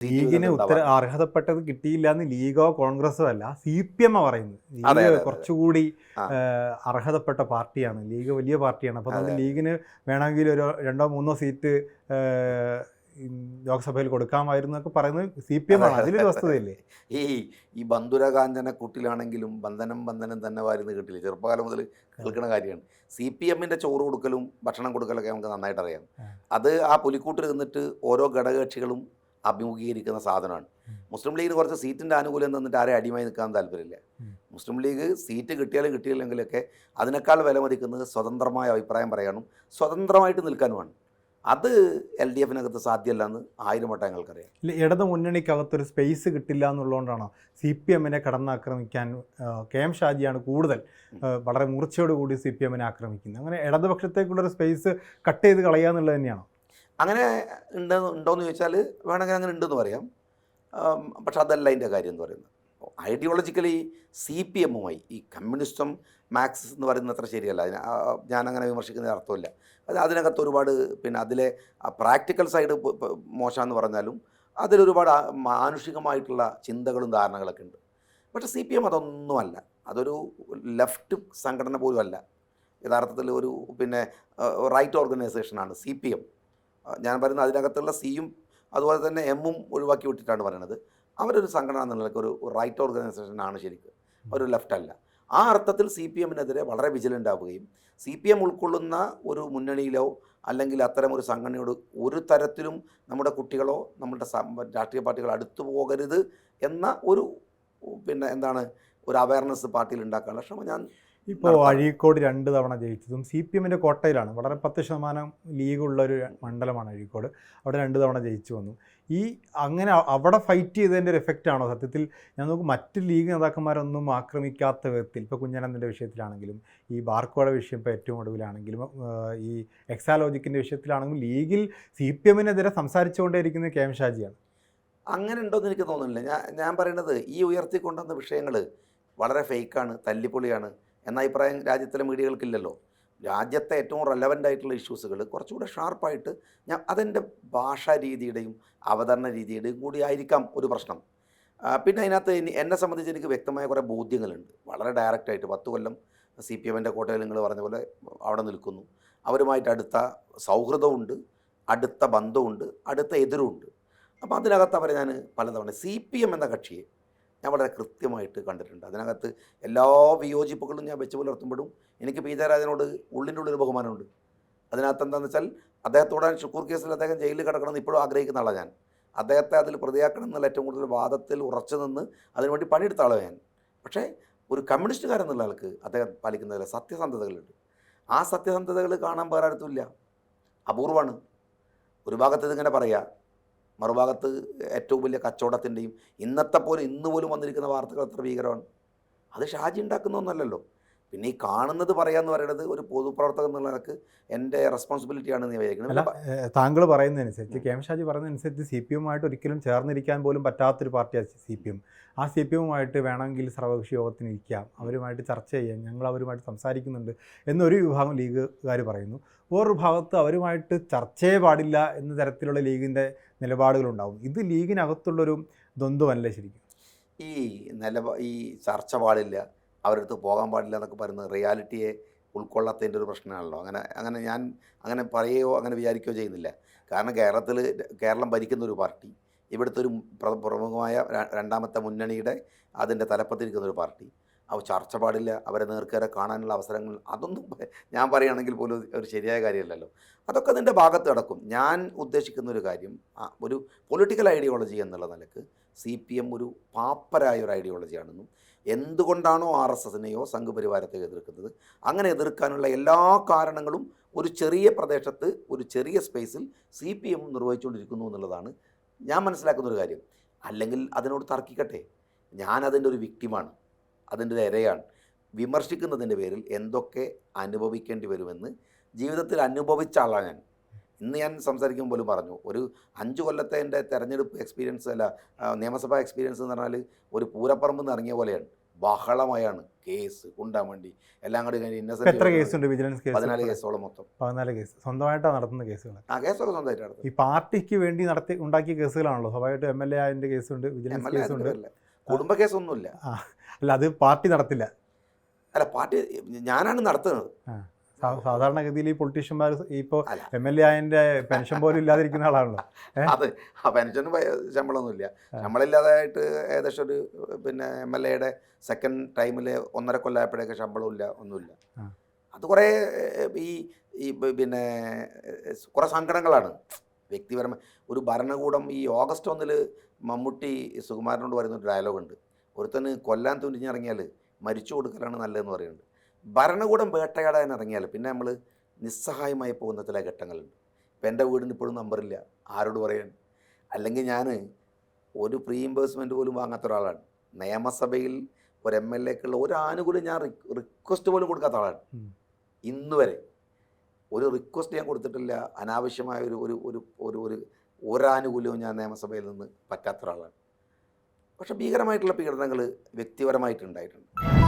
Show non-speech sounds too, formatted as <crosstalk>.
ലീഗിന് ഉത്തര അർഹതപ്പെട്ടത് കിട്ടിയില്ല എന്ന് ലീഗോ കോൺഗ്രസോ അല്ല സി പി എം പറയുന്നത്. ലീഗ് കുറച്ചുകൂടി അർഹതപ്പെട്ട പാർട്ടിയാണ്. ലീഗ് വലിയ പാർട്ടിയാണ്. അപ്പോൾ ലീഗിന് വേണമെങ്കിൽ ഒരു രണ്ടോ മൂന്നോ സീറ്റ് ലോക്സഭയിൽ കൊടുക്കാമായിരുന്നു എന്നൊക്കെ പറയുന്നത് സി പി എം ആണ്. അതെ. അതിലൊരു വസ്തുതയില്ലേ? <laughs> ഈ ഈ ബന്ധുരകാഞ്ചന കുട്ടിലാണെങ്കിലും ബന്ധനം ബന്ധനം തന്നെ വാരുന്ന് കിട്ടില്ല? ചെറുപ്പകാലം മുതൽ കേൾക്കുന്ന കാര്യമാണ്. സി പി എമ്മിന്റെ ചോറ് കൊടുക്കലും ഭക്ഷണം കൊടുക്കലൊക്കെ നമുക്ക് നന്നായിട്ട് അറിയാം അത് ആ പുലിക്കൂട്ടിൽ നിന്നിട്ട് ഓരോ ഘടകകക്ഷികളും അഭിമുഖീകരിക്കുന്ന സാധനമാണ്. മുസ്ലിം ലീഗിന് കുറച്ച് സീറ്റിന്റെ ആനുകൂല്യം തന്നിട്ട് ആരെ അടിമായി നിൽക്കാൻ താല്പര്യമില്ല. മുസ്ലിം ലീഗ് സീറ്റ് കിട്ടിയാലും കിട്ടിയില്ലെങ്കിലൊക്കെ അതിനേക്കാൾ വില മതിക്കുന്നത് സ്വതന്ത്രമായ അഭിപ്രായം പറയാനും സ്വതന്ത്രമായിട്ട് നിൽക്കാനുമാണ് അത് എൽ ഡി എഫിനകത്ത് സാധ്യമല്ല എന്ന് ആയിരം വട്ടം ഞങ്ങൾക്കറിയാം. ഇല്ല, ഇടത് മുന്നണിക്കകത്തൊരു സ്പേസ് കിട്ടില്ല എന്നുള്ളതുകൊണ്ടാണോ? സി പി എമ്മിനെ കടന്നാക്രമിക്കാൻ കെ എം ഷാജിയാണ് കൂടുതൽ വളരെ മൂർച്ചയോടുകൂടി സി പി എമ്മിനെ ആക്രമിക്കുന്നത്. അങ്ങനെ ഇടതുപക്ഷത്തേക്കുള്ളൊരു സ്പേസ് കട്ട് ചെയ്ത് കളയുക എന്നുള്ളത് തന്നെയാണോ? അങ്ങനെ ഉണ്ട് ഉണ്ടോയെന്ന് ചോദിച്ചാൽ വേണമെങ്കിൽ അങ്ങനെ ഉണ്ടെന്ന് പറയാം. പക്ഷെ അതല്ല അതിന്റെ കാര്യം എന്ന് പറയുന്നത്. ഐഡിയോളജിക്കലി സി പി എമ്മുമായി ഈ കമ്മ്യൂണിസ്റ്റും മാക്സിസ് എന്ന് പറയുന്നത് അത്ര ശരിയല്ല. അതിന് ഞാനങ്ങനെ വിമർശിക്കുന്ന അർത്ഥമില്ല. അത് അതിനകത്ത് ഒരുപാട് പിന്നെ അതിലെ പ്രാക്ടിക്കൽ സൈഡ് മോശമെന്ന് പറഞ്ഞാലും അതിലൊരുപാട് മാനുഷികമായിട്ടുള്ള ചിന്തകളും ധാരണകളൊക്കെ ഉണ്ട്. പക്ഷേ സി പി എം അതൊന്നുമല്ല. അതൊരു ലെഫ്റ്റ് സംഘടന പോലും അല്ല യഥാർത്ഥത്തിൽ ഒരു പിന്നെ റൈറ്റ് ഓർഗനൈസേഷനാണ് സി പി എം ഞാൻ പറയുന്നത് അതിനകത്തുള്ള സിയും അതുപോലെ തന്നെ എമ്മും ഒഴിവാക്കി വിട്ടിട്ടാണ് പറയുന്നത് അവരൊരു സംഘടന എന്ന നിലയ്ക്ക് ഒരു റൈറ്റ് ഓർഗനൈസേഷൻ ആണ് ശരിക്കും. ഒരു ലെഫ്റ്റ് അല്ല. ആ അർത്ഥത്തിൽ സി പി എമ്മിനെതിരെ വളരെ വിജിലന്റ് ആവുകയും സി പി എം ഉൾക്കൊള്ളുന്ന ഒരു മുന്നണിയിലോ അല്ലെങ്കിൽ അത്തരം ഒരു സംഘടനയോട് ഒരു തരത്തിലും നമ്മുടെ കുട്ടികളോ നമ്മുടെ രാഷ്ട്രീയ പാർട്ടികൾ അടുത്തു പോകരുത് എന്ന ഒരു പിന്നെ എന്താണ് ഒരു അവയർനെസ് പാർട്ടിയിൽ ഉണ്ടാക്കാനുള്ള ശ്രമം ഞാൻ ഇപ്പോൾ. അഴീക്കോട് രണ്ട് തവണ ജയിച്ചതും സി പി എമ്മിന്റെ കോട്ടയിലാണ്. വളരെ പത്ത് ശതമാനം ലീഗുള്ള ഒരു മണ്ഡലമാണ് അഴീക്കോട്. അവിടെ രണ്ട് തവണ ജയിച്ചു വന്നു. ഈ അങ്ങനെ അവിടെ ഫൈറ്റ് ചെയ്തതിന്റെ ഒരു എഫക്റ്റ് ആണോ? സത്യത്തിൽ ഞാൻ നോക്കും മറ്റ് ലീഗ് നേതാക്കന്മാരൊന്നും ആക്രമിക്കാത്ത വിധത്തിൽ ഇപ്പോൾ കുഞ്ഞനന്ദന്റെ വിഷയത്തിലാണെങ്കിലും ഈ ബാർക്കോടെ വിഷയം ഇപ്പോൾ ഏറ്റവും ഒടുവിലാണെങ്കിലും ഈ എക്സാലോജിക്കിന്റെ വിഷയത്തിലാണെങ്കിലും ലീഗിൽ സി പി എമ്മിനെതിരെ സംസാരിച്ചുകൊണ്ടേയിരിക്കുന്നത് കെ എം ഷാജിയാണ്. അങ്ങനെ ഉണ്ടോയെന്ന് എനിക്ക് തോന്നുന്നില്ല. ഞാൻ ഞാൻ പറയുന്നത് ഈ ഉയർത്തിക്കൊണ്ടുവന്ന വിഷയങ്ങൾ വളരെ ഫേക്കാണ് തല്ലിപ്പൊളിയാണ്. എന്ന അഭിപ്രായം രാജ്യത്തിലെ മീഡിയകൾക്കില്ലല്ലോ. രാജ്യത്തെ ഏറ്റവും റെലവന്റ് ആയിട്ടുള്ള ഇഷ്യൂസുകൾ കുറച്ചുകൂടെ ഷാർപ്പായിട്ട് ഞാൻ അതെന്റെ ഭാഷാ രീതിയുടെയും അവതരണ രീതിയുടെയും കൂടി ആയിരിക്കാം ഒരു പ്രശ്നം. പിന്നെ അതിനകത്ത് ഇനി എന്നെ സംബന്ധിച്ച് എനിക്ക് വ്യക്തമായ കുറേ ബോധ്യങ്ങളുണ്ട്. വളരെ ഡയറക്റ്റായിട്ട് പത്ത് കൊല്ലം സി പി എമ്മിന്റെ കോട്ടയിൽ നിങ്ങൾ പറഞ്ഞ പോലെ അവിടെ നിൽക്കുന്നു. അവരുമായിട്ട് അടുത്ത സൗഹൃദമുണ്ട് അടുത്ത ബന്ധമുണ്ട് അടുത്ത എതിരുമുണ്ട് അപ്പോൾ അതിനകത്ത് അവരെ ഞാൻ പലതവണ സി പി എം എന്ന കക്ഷിയെ ഞാൻ വളരെ കൃത്യമായിട്ട് കണ്ടിട്ടുണ്ട്. അതിനകത്ത് എല്ലാ വിയോജിപ്പുകളും ഞാൻ വെച്ച് പുലർത്തുമ്പോഴും എനിക്ക് പി ഉള്ളിന്റെ ഉള്ളിൽ ബഹുമാനമുണ്ട്. അതിനകത്ത് എന്താണെന്ന് വെച്ചാൽ അദ്ദേഹത്തോടെ ഷുക്കൂർ കേസിൽ അദ്ദേഹം ജയിലിൽ കിടക്കണമെന്ന് ഇപ്പോഴും ആഗ്രഹിക്കുന്ന ആളാണ് ഞാൻ. അദ്ദേഹത്തെ അതിൽ പ്രതിയാക്കണം എന്നുള്ള ഏറ്റവും കൂടുതൽ വാദത്തിൽ ഉറച്ചു നിന്ന് അതിനുവേണ്ടി പണിയെടുത്ത ആളാണ് ഞാൻ. പക്ഷേ ഒരു കമ്മ്യൂണിസ്റ്റുകാരൻ എന്നുള്ള ആൾക്ക് അദ്ദേഹം പാലിക്കുന്ന ചില സത്യസന്ധതകളുണ്ട്. ആ സത്യസന്ധതകൾ കാണാൻ വേറെ അടുത്തുമില്ല അപൂർവമാണ്. ഒരു ഭാഗത്ത് ഇതിങ്ങനെ പറയാ മറുഭാഗത്ത് ഏറ്റവും വലിയ കച്ചവടത്തിന്റെയും ഇന്നത്തെ പോലും ഇന്ന് പോലും വന്നിരിക്കുന്ന വാർത്തകൾ അത്ര ഭീകരമാണ്. അത് ഷാജി ഉണ്ടാക്കുന്ന ഒന്നല്ലല്ലോ. പിന്നെ ഈ കാണുന്നത് പറയാന്ന് പറയുന്നത് ഒരു പൊതുപ്രവർത്തകൻ എന്നുള്ള നിലയ്ക്ക് എന്റെ റെസ്പോൺസിബിലിറ്റി ഞാൻ വിചാരിക്കുന്നത് താങ്കൾ പറയുന്നതനുസരിച്ച് കെ എം ഷാജി പറയുന്നതനുസരിച്ച് സി പി എമ്മുമായിട്ട് ഒരിക്കലും ചേർന്നിരിക്കാൻ പോലും പറ്റാത്തൊരു പാർട്ടിയാണ് സി പി എം. ആ സി പി എമ്മുമായിട്ട് വേണമെങ്കിൽ സർവകക്ഷി യോഗത്തിന് ഇരിക്കാം. അവരുമായിട്ട് ചർച്ച ചെയ്യാം. ഞങ്ങൾ അവരുമായിട്ട് സംസാരിക്കുന്നുണ്ട് എന്നൊരു വിഭാഗം ലീഗുകാർ പറയുന്നു. വേറൊരു ഭാഗത്ത് അവരുമായിട്ട് ചർച്ചയെ പാടില്ല എന്ന തരത്തിലുള്ള ലീഗിന്റെ നിലപാടുകളുണ്ടാവും. ഇത് ലീഗിനകത്തുള്ളൊരു ദ്വന്ദ്വമല്ലേ ശരിക്കും. ഈ നിലപാ ഈ ചർച്ച പാടില്ല. അവരുടെ അടുത്ത് പോകാൻ പാടില്ല എന്നൊക്കെ പറയുന്നത് റിയാലിറ്റിയെ ഉൾക്കൊള്ളാത്തതിന്റെ ഒരു പ്രശ്നമാണല്ലോ. അങ്ങനെ അങ്ങനെ ഞാൻ അങ്ങനെ പറയുകയോ അങ്ങനെ വിചാരിക്കുകയോ ചെയ്യുന്നില്ല. കാരണം കേരളത്തിൽ കേരളം ഭരിക്കുന്ന ഒരു പാർട്ടി ഇവിടുത്തെ ഒരു പ്ര- പ്രമുഖമായ രണ്ടാമത്തെ മുന്നണിയുടെ അതിന്റെ തലപ്പത്തിരിക്കുന്ന ഒരു പാർട്ടി. അവ ചർച്ച പാടില്ല അവരെ നേർക്കേറെ കാണാനുള്ള അവസരങ്ങൾ അതൊന്നും ഞാൻ പറയുകയാണെങ്കിൽ പോലും ഒരു ശരിയായ കാര്യമല്ലല്ലോ. അതൊക്കെ അതിന്റെ ഭാഗത്ത് കിടക്കും. ഞാൻ ഉദ്ദേശിക്കുന്ന ഒരു കാര്യം ഒരു പൊളിറ്റിക്കൽ ഐഡിയോളജി എന്നുള്ള നിലയ്ക്ക് സി പി എം ഒരു പാപ്പരായ ഒരു ഐഡിയോളജിയാണെന്നും എന്തുകൊണ്ടാണോ ആർ എസ് എസിനെയോ സംഘപരിവാരത്തെ എതിർക്കുന്നത് അങ്ങനെ എതിർക്കാനുള്ള എല്ലാ കാരണങ്ങളും ഒരു ചെറിയ പ്രദേശത്ത് ഒരു ചെറിയ സ്പേസിൽ സി പി എം നിർവഹിച്ചുകൊണ്ടിരിക്കുന്നു എന്നുള്ളതാണ് ഞാൻ മനസ്സിലാക്കുന്ന ഒരു കാര്യം. അല്ലെങ്കിൽ അതിനോട് തർക്കിക്കട്ടെ. ഞാനതിന്റെ ഒരു വിക്റ്റിമാണ് അതിന്റെ ഇരയാണ്. വിമർശിക്കുന്നതിന്റെ പേരിൽ എന്തൊക്കെ അനുഭവിക്കേണ്ടി വരുമെന്ന് ജീവിതത്തിൽ അനുഭവിച്ച ആളാണ് ഞാൻ. ഇന്ന് ഞാൻ സംസാരിക്കുമ്പോൾ പോലും പറഞ്ഞു ഒരു അഞ്ച് കൊല്ലത്തെ എന്റെ തെരഞ്ഞെടുപ്പ് എക്സ്പീരിയൻസ് അല്ല നിയമസഭാ എക്സ്പീരിയൻസ് എന്ന് പറഞ്ഞാൽ ഒരു പൂരപ്പറമ്പ് നിന്ന് ഇറങ്ങിയ പോലെയാണ്. ബഹളമായാണ് കേസ് കുണ്ടാമണ്ടി എല്ലാം കൂടി ഇപ്പം എത്ര ഇന്നസെന്റ് കേസുണ്ട്? Vigilance case? പതിനാല്? കേസോളം മൊത്തം. പതിനാല് കേസ്. സ്വന്തമായിട്ടാണ് നടത്തുന്ന കേസുകൾ ആ കേസൊക്കെ സ്വന്തമായിട്ടാണ് ഈ പാർട്ടിക്ക് വേണ്ടി നടത്തി ഉണ്ടാക്കിയ കേസുകളാണല്ലോ. സ്വാഭാവികമായിട്ടും എം എൽ എ ആയതിന്റെ കേസുണ്ട് വിജിലൻസ് കേസുണ്ട്. കുടുംബ കേസൊന്നുമില്ല അല്ല അത് പാർട്ടി നടത്തില്ല. അല്ല പാർട്ടി ഞാനാണ് നടത്തുന്നത്. സാധാരണഗതിയിൽ ഈ പൊളിറ്റീഷ്യന്മാർ ഇപ്പോൾ. എം എൽ എ ആയതിന്റെ പെൻഷൻ പോലും ഇല്ലാതിരിക്കുന്ന ആളാണല്ലോ. അത് ആ പെൻഷന് ശമ്പളമൊന്നുമില്ല. ശമ്പളമില്ലാതായിട്ട് ഏകദേശം ഒരു പിന്നെ എം എൽ എയുടെ സെക്കൻഡ് ടൈമിൽ ഒന്നര കൊല്ലമായപ്പോഴേക്ക് ശമ്പളമില്ല ഒന്നുമില്ല. അത് കുറേ ഈ ഈ പിന്നെ കുറേ സങ്കടങ്ങളാണ്. വ്യക്തിപരമായി ഒരു ഭരണകൂടം ഈ ഓഗസ്റ്റ് ഒന്നിൽ മമ്മൂട്ടി സുകുമാരനോട് പറയുന്ന ഒരു ഡയലോഗുണ്ട്. ഒരുത്തന് കൊല്ലാൻ തുനിഞ്ഞിറങ്ങിയാൽ മരിച്ചു കൊടുക്കലാണ് നല്ലതെന്ന് പറയുന്നുണ്ട്. ഭരണകൂടം വേട്ടയാടാൻ ഇറങ്ങിയാൽ പിന്നെ നമ്മൾ നിസ്സഹായമായി പോകുന്ന ചില ഘട്ടങ്ങളുണ്ട്. ഇപ്പം എന്റെ വീടിന് ഇപ്പോഴും നമ്പറില്ല. ആരോട് പറയാൻ? അല്ലെങ്കിൽ ഞാൻ ഒരു പ്രീഇംബേഴ്സ്മെന്റ് പോലും വാങ്ങാത്ത ഒരാളാണ്. നിയമസഭയിൽ ഒരു എം എൽ എക്കുള്ള ഒരു ആനുകൂല്യം ഞാൻ റിക്വസ്റ്റ് പോലും കൊടുക്കാത്ത ആളാണ്. ഉം. ഒരു റിക്വസ്റ്റ് ഞാൻ കൊടുത്തിട്ടില്ല. അനാവശ്യമായ ഒരു ഒരു ഒരു ഒരു ഒരു ഒരാനുകൂല്യവും ഞാൻ നിയമസഭയിൽ നിന്ന് പറ്റാത്ത ഒരാളാണ്. പക്ഷേ ഭീകരമായിട്ടുള്ള പീഡനങ്ങൾ വ്യക്തിപരമായിട്ടുണ്ടായിട്ടുണ്ട്